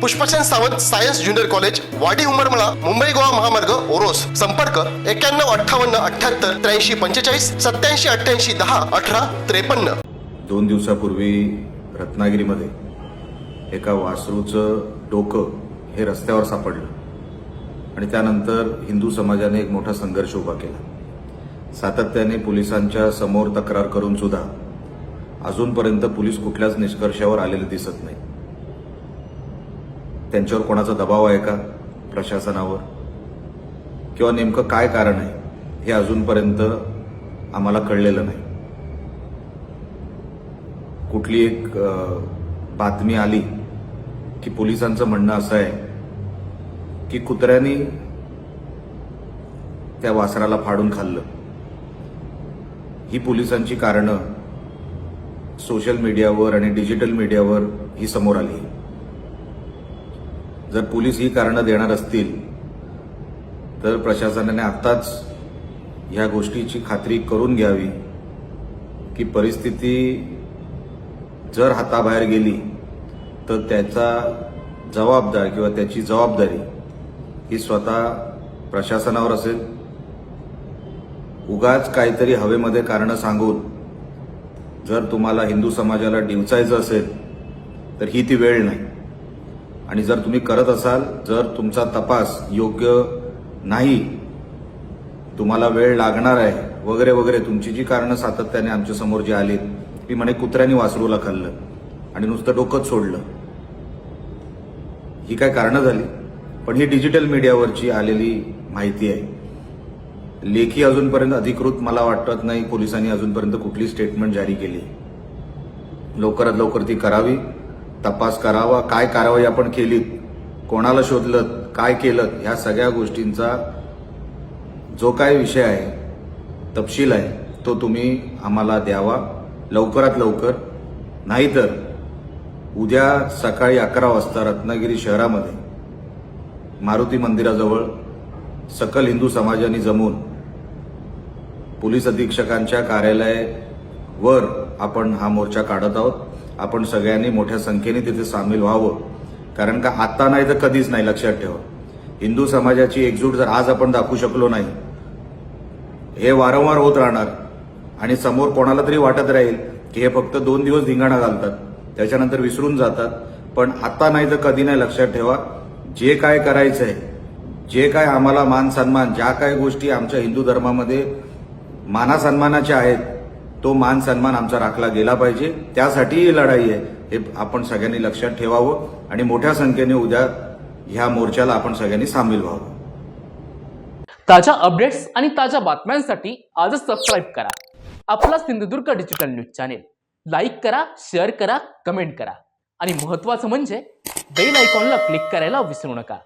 Pushpachand Sawant science junior college Wadi Umarmala Mumbai Goa महामार्ग ओरोस. संपर्क एक्क्याण्णव अठ्ठावन्न अठ्ठ्याहत्तर त्र्याऐंशी पंचेचाळीस सत्याऐंशी अठ्ठ्याऐंशी दहा अठरा त्रेपन्न. दोन दिवसापूर्वी रत्नागिरीमध्ये एका वासरूचं डोकं हे रस्त्यावर सापडलं. आणि त्यानंतर हिंदू समाजाने एक मोठा संघर्ष उभा केला. सातत्याने पोलिसांच्या समोर तक्रार करून सुद्धा अजूनपर्यंत पोलीस कुठल्याच निष्कर्षावर आलेले दिसत नाही. त्यांच्यावर कोणाचा दबाव आहे का प्रशासनावर? किंवा नेमकं काय कारण आहे? हे अजूनपर्यंत आम्हाला कळलेलं नाही. कुठली एक बातमी आली की पोलिसांचं म्हणणं असं आहे की कुत्र्यांनी त्या वासराला फाडून खाल्लं. ही पोलिसांची कारणं सोशल मीडियावर आणि डिजिटल मीडियावर ही समोर आली. जर पोलीस ही कारणं देणार असतील तर प्रशासनाने आत्ताच ह्या गोष्टीची खात्री करून घ्यावी की परिस्थिती जर हाताबाहेर गेली तर त्याचा जबाबदार किंवा त्याची जबाबदारी ही स्वतः प्रशासनावर असेल. उगाच काहीतरी हवेमध्ये कारणं सांगून जर तुम्हाला हिंदू समाजाला डिवचायचं असेल तर ही ती वेळ नाही. आणि जर तुम्ही करत असाल जर तुमचा तपास योग्य नाही तुम्हाला वेळ लागणार आहे वगैरे वगैरे तुमची जी कारणं सातत्याने आमच्यासमोर जी आलीत ती म्हणे कुत्र्यानी वासरूला खाल्लं आणि नुसतं डोकंच सोडलं. ही काय कारणं झाली? पण ही डिजिटल मीडियावरची आलेली माहिती आहे. लेखी अजूनपर्यंत अधिकृत मला वाटत नाही पोलिसांनी अजूनपर्यंत कुठली स्टेटमेंट जारी केली. लवकरात लवकर ती करावी. तपास करावा काय कारवाई आपण केलीत कोणाला शोधलं काय केलं ह्या सगळ्या गोष्टींचा जो काय विषय आहे तपशील आहे तो तुम्ही आम्हाला द्यावा. लवकरात लवकर. नाहीतर उद्या सकाळी अकरा वाजता रत्नागिरी शहरामध्ये मारुती मंदिराजवळ सकल हिंदू समाजाने जमून पोलीस अधीक्षकांच्या कार्यालयावर आपण हा मोर्चा काढत आहोत. आपण सगळ्यांनी मोठ्या संख्येने तिथे सामील व्हावं. कारण का आता नाही तर कधीच नाही लक्षात ठेवा. हिंदू समाजाची एकजूट जर आज आपण दाखवू शकलो नाही हे वारंवार होत राहणार. आणि समोर कोणाला तरी वाटत राहील की हे फक्त दोन दिवस धिंगाणा घालतात त्याच्यानंतर विसरून जातात. पण आता नाही तर कधी नाही लक्षात ठेवा. जे काय करायचं आहे जे काय आम्हाला मान सन्मान ज्या काय गोष्टी आमच्या हिंदू धर्मामध्ये मानासन्मानाच्या आहेत तो मान सन्मान आमचा राखला गेला पाहिजे. त्यासाठी ही लढाई आहे. हे आपण सगळ्यांनी लक्षात ठेवावं आणि मोठ्या संख्येने उद्या ह्या मोर्चाला आपण सगळ्यांनी सामील व्हावं. ताज्या अपडेट्स आणि ताज्या बातम्यांसाठी आजच सबस्क्राईब करा. आपला Sindhudurg digital news channel. Like करा शेअर करा कमेंट करा. आणि महत्वाचं म्हणजे बेल आयकॉनला क्लिक करायला विसरू नका.